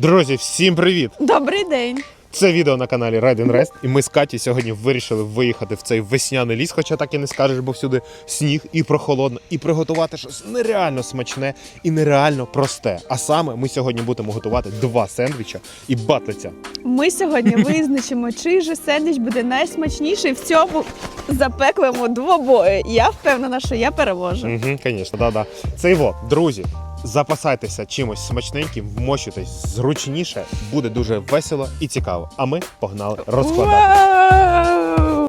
Друзі, всім привіт! Добрий день. Це відео на каналі Ride and Rest, і ми з Каті сьогодні вирішили виїхати в цей весняний ліс, хоча так і не скажеш, бо всюди сніг і прохолодно, і приготувати щось нереально смачне і нереально просте. А саме ми сьогодні будемо готувати два сендвіча і батлиця. Ми сьогодні визначимо, чий же сендвіч буде найсмачніший в цьому запеклому двобої. Я впевнена, що я переможу. Угу, звісно, да-да. Це його, друзі. Запасайтеся чимось смачненьким, вмощуйтесь зручніше, буде дуже весело і цікаво. А ми погнали розкладати.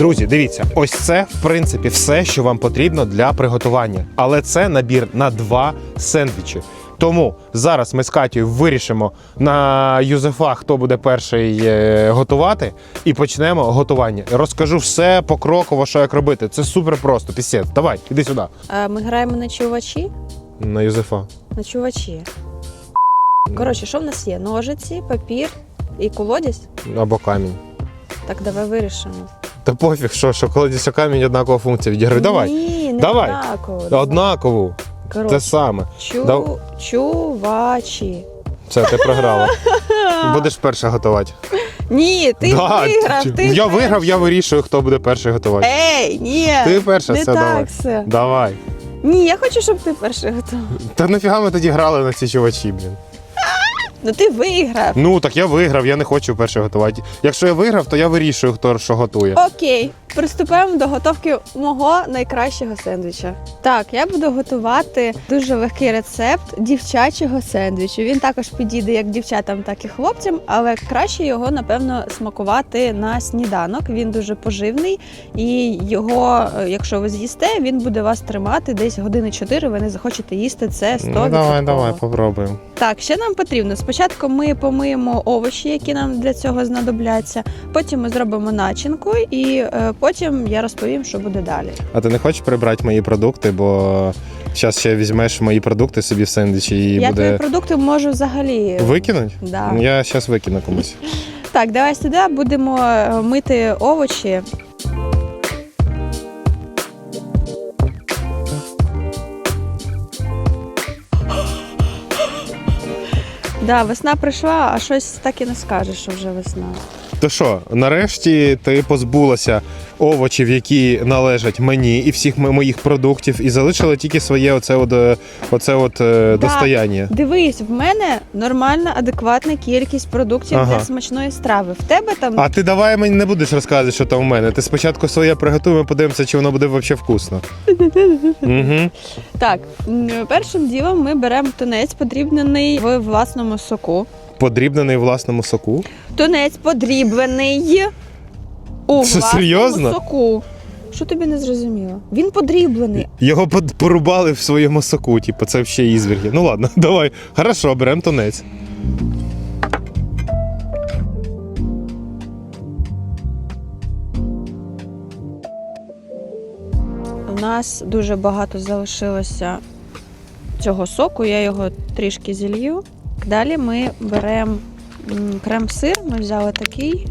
Друзі, дивіться, ось це в принципі все, що вам потрібно для приготування. Але це набір на два сендвічі. Тому зараз ми з Катєю вирішимо на Юзефа, хто буде перший е, готувати, і почнемо готування. Розкажу все покроково, що як робити. Це супер просто. Пісець, давай, іди сюди. А Ми граємо на чувачі. На Юзефа. На чувачі. Коротше, що в нас є? Ножиці, папір і колодязь. Або камінь. Так, давай вирішимо. Та пофіг, що, що коли десь камінь однакова функція відіграє. Давай. Ні, не Давай. однаково. Однакову. Коротше, Те саме. чу... Дав- чувачі. Все, ти програла. Будеш перша готувати. Ні, ти Да, виграв. ти- Ти я перший. виграв, я вирішую, хто буде перший готувати. Ей, ні. Ти перша, не все, так давай. все. Давай. Ні, я хочу, щоб ти перший готував. Та нафіга ми тоді грали на ці чувачі, блін. Ну ти виграв. Ну так я виграв, я не хочу перший готувати. Якщо я виграв, то я вирішую, хто що готує. Окей, приступаємо до готовки мого найкращого сендвіча. Так, я буду готувати дуже легкий рецепт дівчачого сендвічу. Він також підійде як дівчатам, так і хлопцям, але краще його, напевно, смакувати на сніданок. Він дуже поживний, і його, е, якщо ви з'їсте, він буде вас тримати десь години 4, Ви не захочете їсти це 100%. Ну давай, давай, попробуємо. Так, що нам потрібно? Спочатку ми помиємо овочі, які нам для цього знадобляться. Потім ми зробимо начинку, і е, потім я розповім, що буде далі. А ти не хочеш прибрати мої продукти, бо зараз ще візьмеш мої продукти собі в сендвічі і я твої продукти можу взагалі. Викинуть? Да. Я зараз викину комусь. Так, давай сюди будемо е, мити овочі. Да, весна прийшла, а щось так і не скажеш, що вже весна. То що, нарешті ти позбулася овочів, які належать мені і всіх моїх продуктів, і залишила тільки своє оце от, е, оце от е, достояння. Дивись, в мене нормальна, адекватна кількість продуктів Ага. для смачної страви. В тебе там А ти давай мені не будеш розказувати, що там у мене. Ти спочатку своє приготуй, ми подивимося, чи воно буде взагалі вкусно. Угу. так. Першим ділом ми беремо тунець, подрібнений в власному соку. Подрібнений в власному соку. Тунець подріблений у Це власному серйозно? соку. Що тобі не зрозуміло? Він подріблений. Його под- порубали в своєму соку, типу, це ще ізвірги. Ну ладно, давай. Хорошо, беремо тунець. У нас дуже багато залишилося цього соку, я його трішки зілью. Далі ми беремо крем-сир, ми взяли такий,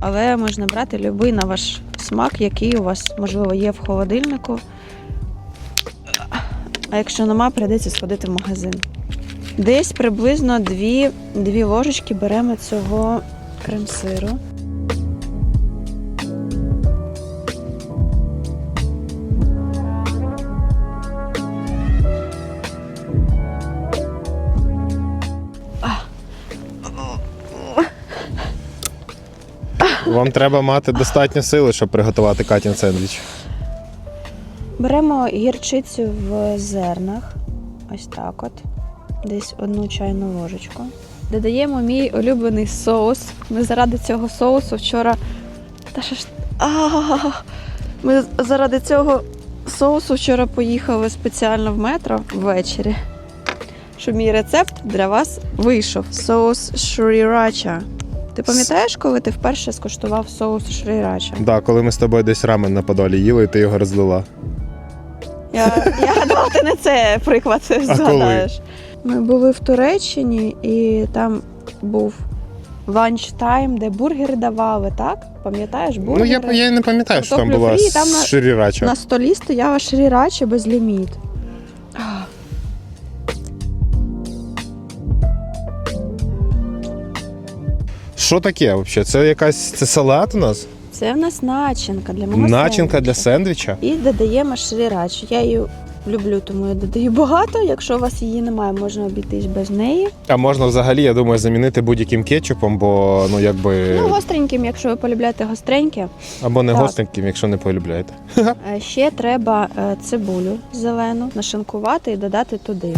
але можна брати будь-який на ваш смак, який у вас, можливо, є в холодильнику. А якщо нема, прийдеться сходити в магазин. Десь приблизно 2, 2 ложечки беремо цього крем-сиру. Вам треба мати достатньо сили, щоб приготувати Катін сендвіч. Беремо гірчицю в зернах. Ось так от. Десь одну чайну ложечку. Додаємо мій улюблений соус. Ми заради цього соусу вчора. Та що ж. Ми заради цього соусу вчора поїхали спеціально в метро ввечері. Щоб мій рецепт для вас вийшов. Соус шрірача. Ти пам'ятаєш, коли ти вперше скуштував соус шрірача? Да, коли ми з тобою десь рамен на подолі їли, і ти його розлила. Я, я гадала, ти не це приклад згадаєш. Ми були в Туреччині і там був ланч-тайм, де бургери давали, так? Пам'ятаєш, Ну, я, я не пам'ятаю, що там була там на-. На столі стояла шрірача без ліміт. Що таке взагалі? Це якась це салат у нас? Це в нас начинка для мого Начинка для сендвіча. І додаємо шрірачу. Я її люблю, тому я додаю багато. Якщо у вас її немає, можна обійтись без неї. А можна взагалі, я думаю, замінити будь-яким кетчупом, бо ну якби. Ну, гостреньким, якщо ви полюбляєте гостреньке. Або не так. гостреньким, якщо не полюбляєте. Е, Ще треба е, цибулю зелену нашинкувати і додати туди.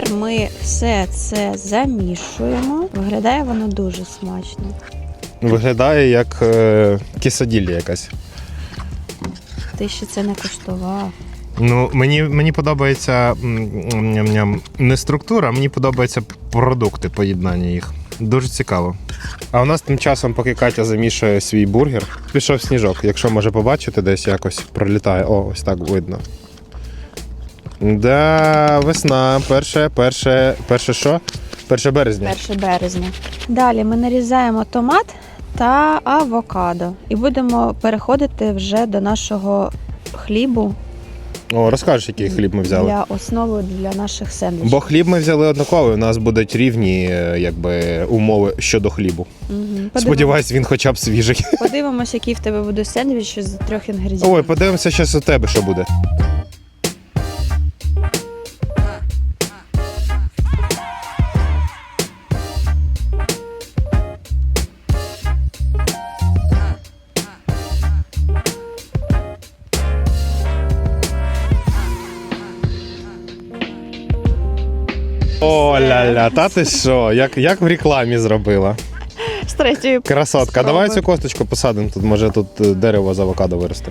Тепер ми все це замішуємо. Виглядає воно дуже смачно. Виглядає як е, кісаділля якась. Ти ще це не куштував. Ну, мені, мені подобається м, ням-ням, не структура, мені подобаються продукти поєднання їх. Дуже цікаво. А у нас тим часом, поки Катя замішує свій бургер, пішов сніжок. Якщо може побачити, десь якось пролітає. О, ось так видно. Да, весна, перше, перше, перше що? Перше березня. 1 березня. Далі ми нарізаємо томат та авокадо і будемо переходити вже до нашого хлібу О, розкажеш, який хліб ми взяли. для основи для наших сендвічів. Бо хліб ми взяли однаковий, у нас будуть рівні е, якби, умови щодо хлібу. Мгм. Сподіваюсь, він хоча б свіжий. Подивимось, який в тебе буде сендвіч з трьох інгредієнтів. Ой, подивимося зараз у тебе, що буде. Ля-ля, та ти що? Як, як в рекламі зробила? З третьої. Красотка. Спроби. Давай цю косточку посадимо. Тут може тут е, дерево з авокадо виросте.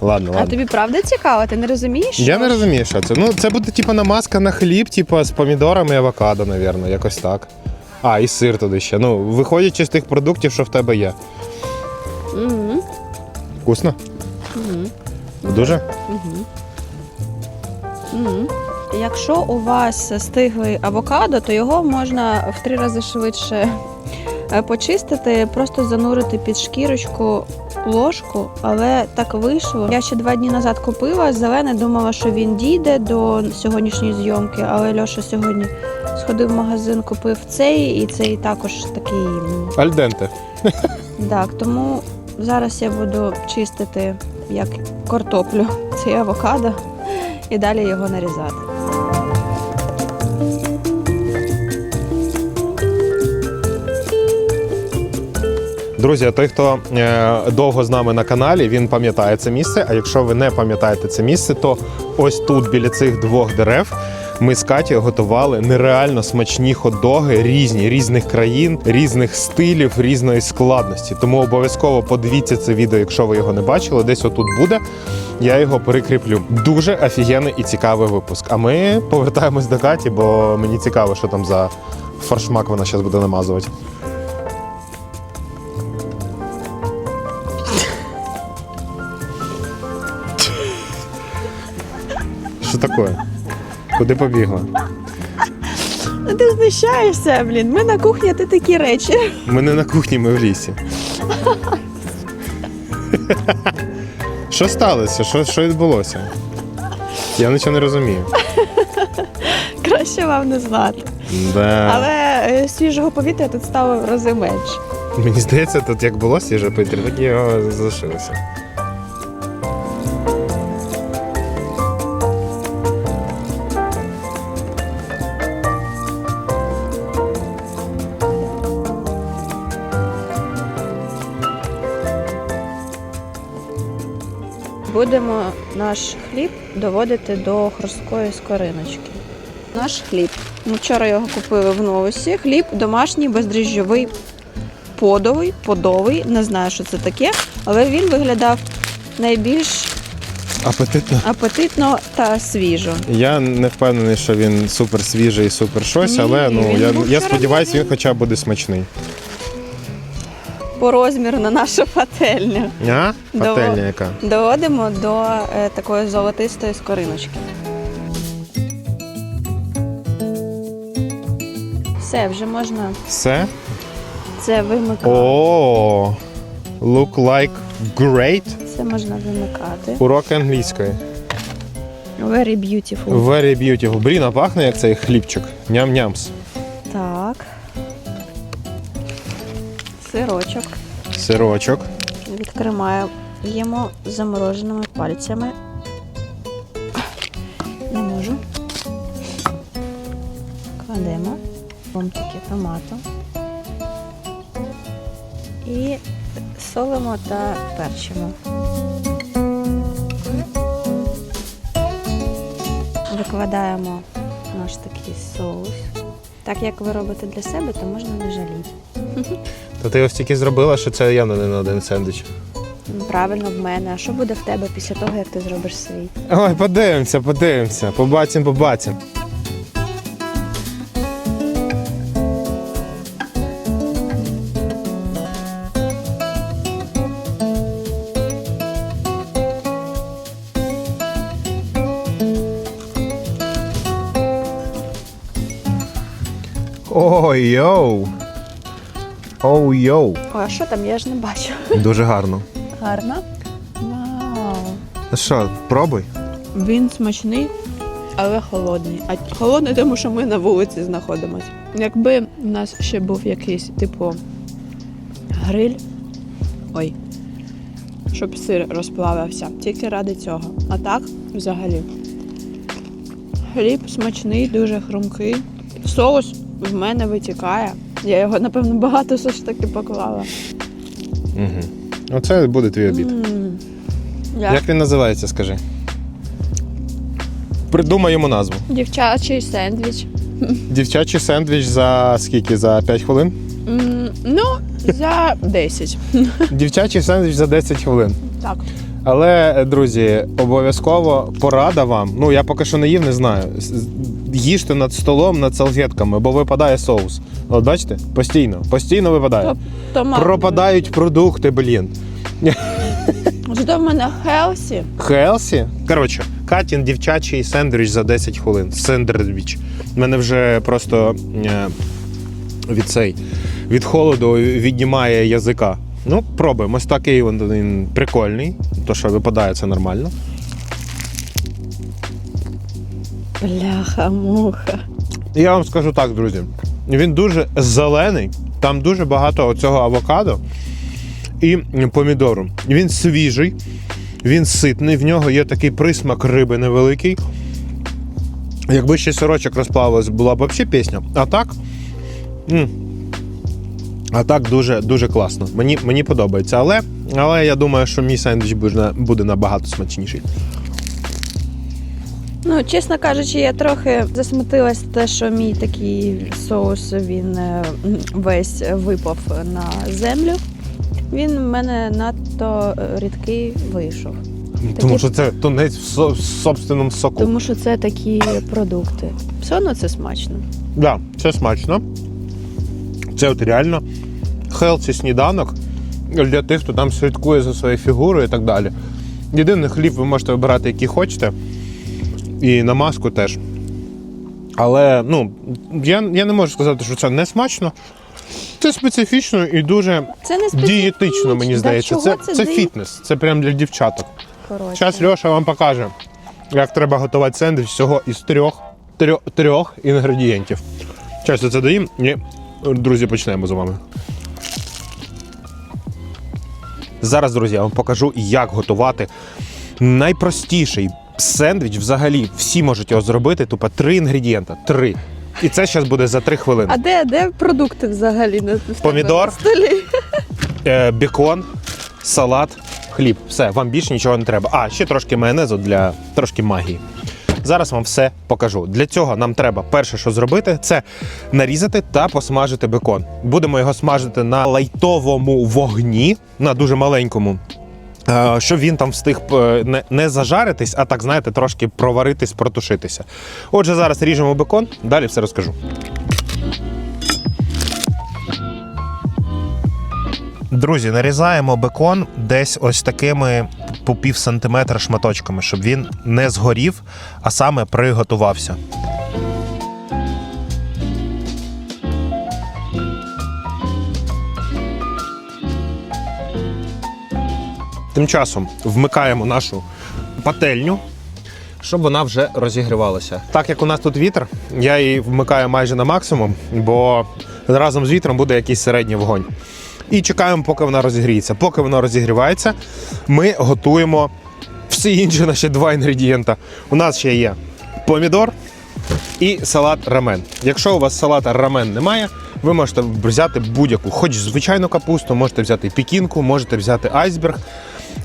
Ладно, А ладно. тобі правда цікаво? Ти не розумієш? Я не розумію, що це. Ну, це буде типу намазка на хліб, типу з помідорами і авокадо, напевно, якось так. А, і сир туди ще. Ну, виходячи з тих продуктів, що в тебе є. Мгм. Вкусно? Мгм. Дуже? Мгм. Мгм. Якщо у вас стиглий авокадо, то його можна в три рази швидше е, почистити, просто занурити під шкірочку ложку, але так вийшло. Я ще два дні назад купила зелене, думала, що він дійде до сьогоднішньої зйомки, але Льоша сьогодні сходив в магазин, купив цей, і цей також такий. Альденте. так, тому зараз я буду чистити як картоплю цей авокадо і далі його нарізати. Друзі, той, хто е, довго з нами на каналі, він пам'ятає це місце. А якщо ви не пам'ятаєте це місце, то ось тут, біля цих двох дерев, ми з Катєю готували нереально смачні хот-доги різні, різних країн, різних стилів, різної складності. Тому обов'язково подивіться це відео, якщо ви його не бачили. Десь отут буде. Я його перекріплю. Дуже офігенний і цікавий випуск. А ми повертаємось до Каті, бо мені цікаво, що там за фаршмак вона зараз буде намазувати. Що таке? Куди побігла? Ну ти знущаєшся, блін. Ми на кухні, а ти такі речі. Ми не на кухні, ми в лісі. Що сталося? Що, що відбулося? Я нічого не розумію. Краще вам не знати. Да. Але е, свіжого повітря тут стало в рази менше. Мені здається, тут як було свіже повітря, так і його залишилося. Будемо наш хліб доводити до хрусткої скориночки. Наш хліб. Ми вчора його купили в новосі. Хліб домашній, бездріжджовий, подовий, подовий. Не знаю, що це таке, але він виглядав найбільш Апетитно. апетитно та свіжо. Я не впевнений, що він супер свіжий, супер щось, Ні, але ну я, я сподіваюся, він хоча б буде смачний. По розміру на нашу пательню. А? Пательня яка. Доводимо до е, такої золотистої скориночки. Все, вже можна Все? це вимикати. О, look like great. Це можна вимикати. Урок англійської. Very beautiful. Very beautiful. Блін, а пахне як цей хлібчик. Ням-нямс. Так. Сирочок. Сирочок. Відкриваємо замороженими пальцями. Не можу. Кладемо. Ломтики томату. І солимо та перчимо. Викладаємо наш такий соус. Так як ви робите для себе, то можна не жаліти. Та ти ось тільки зробила, що це явно не на один сендвіч. Правильно в мене. А що буде в тебе після того, як ти зробиш свій? Ой, подивимося, подивимося. Побачимо, побачимо. Ой, йоу. Оу, йоу. А що там? Я ж не бачу. Дуже гарно. Гарно. Вау. Ну що, пробуй. Він смачний, але холодний. А холодний, тому що ми на вулиці знаходимося. Якби у нас ще був якийсь, типу, гриль. Ой. Щоб сир розплавився. Тільки ради цього. А так, взагалі. Хліб смачний, дуже хрумкий. Соус в мене витікає. Я його, напевно, багато все ж таки поклала. Угу. Оце буде твій обід. М. Я Як він називається, скажи? Придумай йому назву. Дівчачий сендвіч. Дівчачий сендвіч за скільки? За 5 хвилин? М, Ну, за 10. Дівчачий сендвіч за 10 хвилин. Так. Але, друзі, обов'язково порада вам. Ну, я поки що не їв, не знаю. С- Їжте над столом, над салфетками, бо випадає соус. От бачите? Постійно, постійно випадає. Томат. Пропадають продукти, блін. Зато в мене хелсі. Хелсі. Коротше, Катін дівчачий сендвіч за 10 хвилин. Сендвіч. У мене вже просто е, від цей від холоду віднімає язика. Ну, пробуємо. Ось такий він прикольний. То, що випадає, це нормально. Бляха, муха. Я вам скажу так, друзі. Він дуже зелений, там дуже багато цього авокадо і помідору. Він свіжий, він ситний, в нього є такий присмак риби невеликий. Якби ще сирочок розплавилось, була б взагалі пісня. А так. А так дуже дуже класно. Мені, мені подобається. Але, але я думаю, що мій сендвіч буде набагато смачніший. Ну, чесно кажучи, я трохи засмутилась те, що мій такий соус він е, весь випав на землю. Він в мене надто е, рідкий вийшов. Тому що це тунець в, со- в собственному соку. Тому що це такі продукти. Все одно це смачно. Да, це смачно. Це от реально хелсі сніданок для тих, хто там слідкує за своєю фігурою і так далі. Єдиний хліб ви можете обирати, який хочете. І намазку теж. Але ну, я, я не можу сказати, що це не смачно. Це специфічно і дуже Це не дієтично, мені здається. Це, це, ди- фітнес, це прям для дівчаток. Коротше. Зараз Льоша вам покаже, як треба готувати сендвіч всього із трьох, трьох, трьох інгредієнтів. Зараз це доїм і, друзі, почнемо з вами. Зараз, друзі, я вам покажу, як готувати найпростіший сендвіч. Взагалі, всі можуть його зробити. Тупо три інгредієнта. Три. І це зараз буде за три хвилини. А де, де продукти взагалі на Помідор. столі? Е, бекон, салат, хліб. Все, вам більше нічого не треба. А, ще трошки майонезу для трошки магії. Зараз вам все покажу. Для цього нам треба перше, що зробити, це нарізати та посмажити бекон. Будемо його смажити на лайтовому вогні, на дуже маленькому. Е, Щоб він там встиг е, не, зажаритись, а так, знаєте, трошки проваритись, протушитися. Отже, зараз ріжемо бекон, далі все розкажу. Друзі, нарізаємо бекон десь ось такими по пів сантиметра шматочками, щоб він не згорів, а саме приготувався. Тим часом вмикаємо нашу пательню, щоб вона вже розігрівалася. Так як у нас тут вітер, я її вмикаю майже на максимум, бо разом з вітром буде якийсь середній вогонь. І чекаємо, поки вона розігріється. Поки вона розігрівається, ми готуємо всі інші наші два інгредієнта. У нас ще є помідор і салат рамен. Якщо у вас салата рамен немає, ви можете взяти будь-яку, хоч звичайну капусту, можете взяти пікінку, можете взяти айсберг.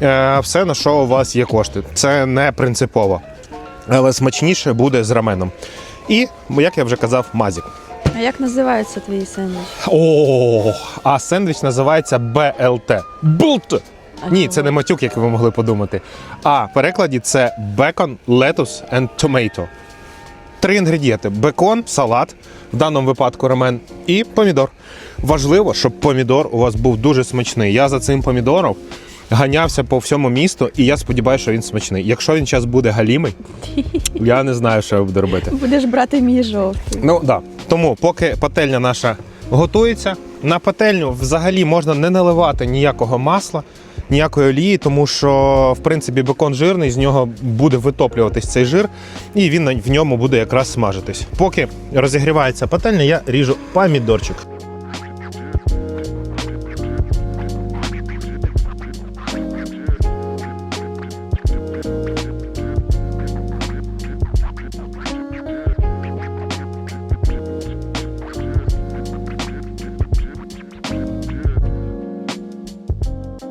Е, Все на що у вас є кошти. Це не принципово. Але смачніше буде з раменом. І, як я вже казав, мазік. А як називається твій сендвіч? О, а сендвіч називається БЛТ. Булт. Ні, це не матюк, як ви могли подумати. А в перекладі це бекон, летус and tomato. Три інгредієнти: бекон, салат, в даному випадку рамен, і помідор. Важливо, щоб помідор у вас був дуже смачний. Я за цим помідором ганявся по всьому місту, і я сподіваюся, що він смачний. Якщо він зараз буде галімий, я не знаю, що я буду робити. Будеш брати мій жовтий. Ну так. Да. Тому, поки пательня наша готується, на пательню взагалі можна не наливати ніякого масла, ніякої олії, тому що в принципі бекон жирний, з нього буде витоплюватись цей жир, і він в ньому буде якраз смажитись. Поки розігрівається пательня, я ріжу помідорчик.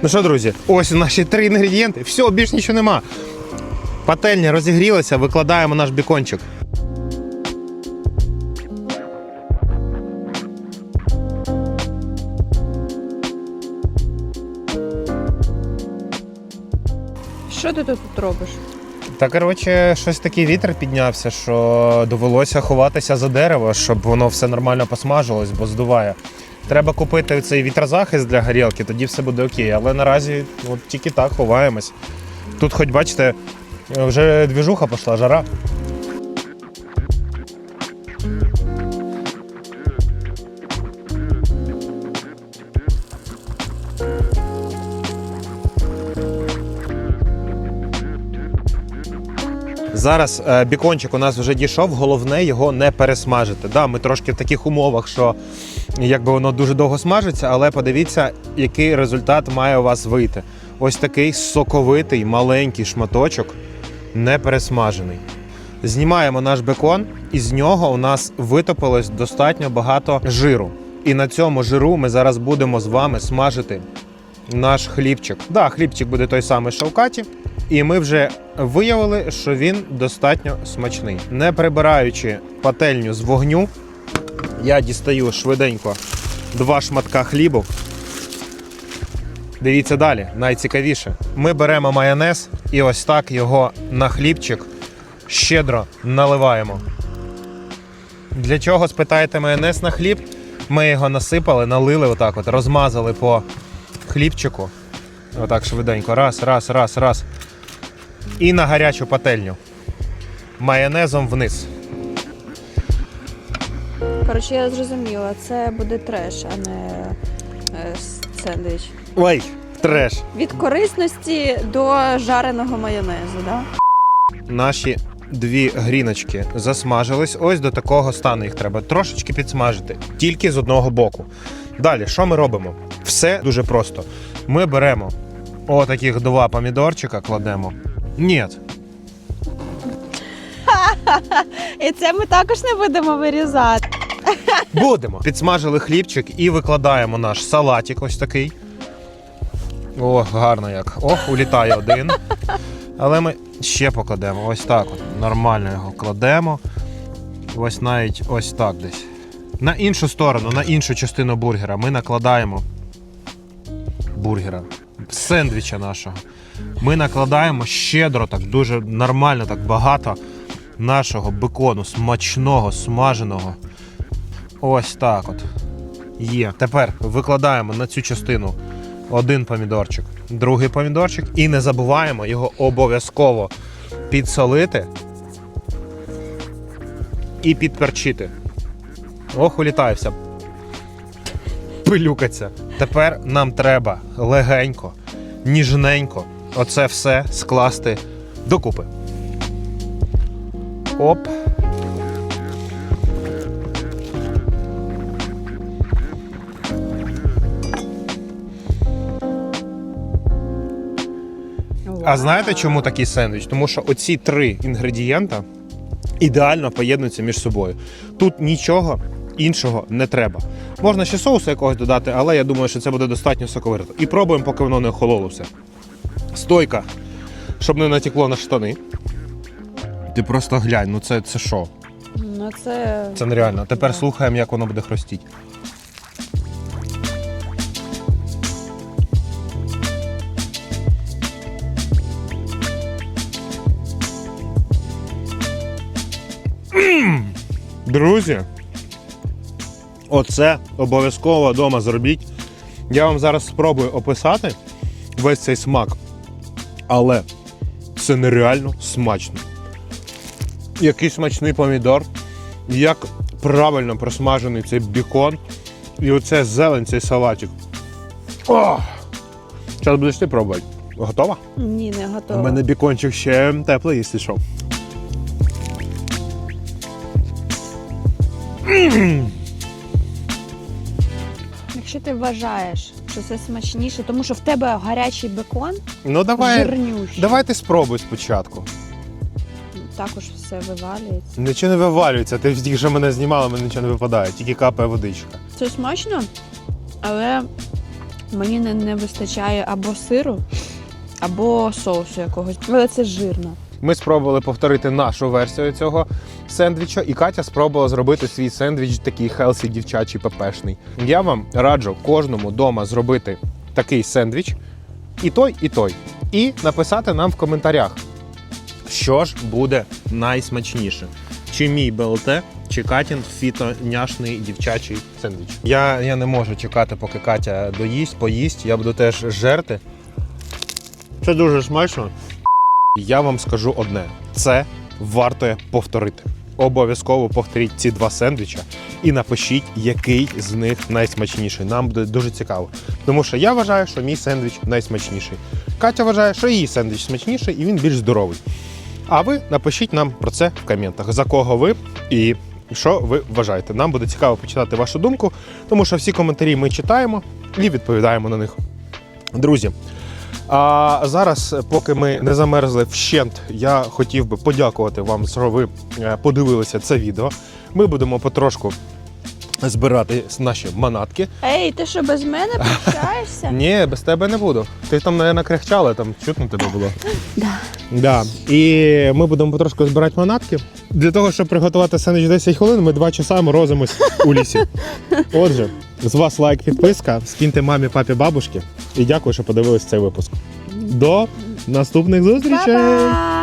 Ну що, друзі, ось наші три інгредієнти. Все, більш нічого нема. Пательня розігрілася, викладаємо наш бікончик. Що ти тут робиш? Та коротше, щось такий вітер піднявся, що довелося ховатися за дерево, щоб воно все нормально посмажилось, бо здуває. Треба купити цей вітрозахист для горілки, тоді все буде окей. Але наразі от тільки так ховаємось. Тут, хоч бачите, вже двіжуха пішла, жара. Зараз е, бікончик у нас вже дійшов, головне його не пересмажити. Да, ми трошки в таких умовах, що якби воно дуже довго смажиться, але подивіться, який результат має у вас вийти. Ось такий соковитий маленький шматочок, не пересмажений. Знімаємо наш бекон, і з нього у нас витопилось достатньо багато жиру. І на цьому жиру ми зараз будемо з вами смажити наш хлібчик. Да, хлібчик буде той самий шовкаті, і ми вже виявили, що він достатньо смачний. Не прибираючи пательню з вогню, я дістаю швиденько два шматка хлібу. Дивіться далі, найцікавіше. Ми беремо майонез і ось так його на хлібчик щедро наливаємо. Для чого спитаєте майонез на хліб? Ми його насипали, налили отак, от, розмазали по хлібчику. Отак швиденько. Раз, раз, раз, раз. І на гарячу пательню. Майонезом вниз. Коротше, я зрозуміла, це буде треш, а не е, сендвіч. Ой, треш. Від корисності до жареного майонезу, да? Наші дві гріночки засмажились. Ось до такого стану їх треба трошечки підсмажити, тільки з одного боку. Далі, що ми робимо? Все дуже просто. Ми беремо отаких два помідорчика, кладемо. Ні, І це ми також не будемо вирізати. Будемо. Підсмажили хлібчик і викладаємо наш салатик ось такий. О, гарно як. О, улітає один. Але ми ще покладемо. Ось так. От. Нормально його кладемо. Ось навіть ось так десь. На іншу сторону, на іншу частину бургера ми накладаємо бургера, сендвіча нашого. Ми накладаємо щедро, так дуже нормально, так багато нашого бекону, смачного, смаженого. Ось так от. Є. Тепер викладаємо на цю частину один помідорчик, другий помідорчик і не забуваємо його обов'язково підсолити і підперчити. Ох, улітаєвся. Пилюкаться. Тепер нам треба легенько, ніжненько оце все скласти докупи. Оп. А знаєте, чому такий сендвіч? Тому що оці три інгредієнта ідеально поєднуються між собою. Тут нічого іншого не треба. Можна ще соусу якогось додати, але я думаю, що це буде достатньо соковито. І пробуємо, поки воно не охололо все. Стойка, щоб не натекло на штани. Ти просто глянь, ну це, це що? Ну це. Це нереально. Тепер слухаємо, як воно буде хрустіти. Друзі, оце обов'язково вдома зробіть. Я вам зараз спробую описати весь цей смак. Але це нереально смачно. Який смачний помідор, як правильно просмажений цей бікон. І оце зелень, цей салатик. Зараз будеш ти пробувати. Готова? Ні, не готова. У мене бікончик ще теплий, якщо що. Якщо ти вважаєш, що це смачніше, тому що в тебе гарячий бекон, Ну давай. жирнющий. Давай ти спробуй спочатку. Також все вивалюється. Нічого не вивалюється, ти тільки що мене знімала, мене нічого не випадає, тільки капає водичка. Це смачно, але мені не, не вистачає або сиру, або соусу якогось. Але це жирно. Ми спробували повторити нашу версію цього сендвіча, і Катя спробувала зробити свій сендвіч такий хелсі дівчачий пепешний. Я вам раджу кожному вдома зробити такий сендвіч, і той, і той. І написати нам в коментарях, що ж буде найсмачніше. Чи мій БЛТ, чи Катін фітоняшний дівчачий сендвіч. Я, я не можу чекати, поки Катя доїсть, поїсть. Я буду теж жерти. Це дуже смачно. Я вам скажу одне: це варто повторити. Обов'язково повторіть ці два сендвіча і напишіть, який з них найсмачніший. Нам буде дуже цікаво. Тому що я вважаю, що мій сендвіч найсмачніший. Катя вважає, що її сендвіч смачніший і він більш здоровий. А ви напишіть нам про це в коментах, за кого ви і що ви вважаєте. Нам буде цікаво почитати вашу думку, тому що всі коментарі ми читаємо і відповідаємо на них. Друзі, а зараз, поки ми не замерзли вщент, я хотів би подякувати вам, що ви е, подивилися це відео. Ми будемо потрошку збирати наші манатки. Ей, ти що без мене прощаєшся? Ні, без тебе не буду. Ти там, мабуть, кряхчала, там чутно тебе було. Да. Да. І ми будемо потрошку збирати манатки. Для того, щоб приготувати сендвіч 10 хвилин, ми 2 часа морозимось у лісі. Отже, з вас лайк, підписка, скиньте мамі, папі, бабушки. І дякую, що подивились цей випуск. До наступних зустрічей! Па-па!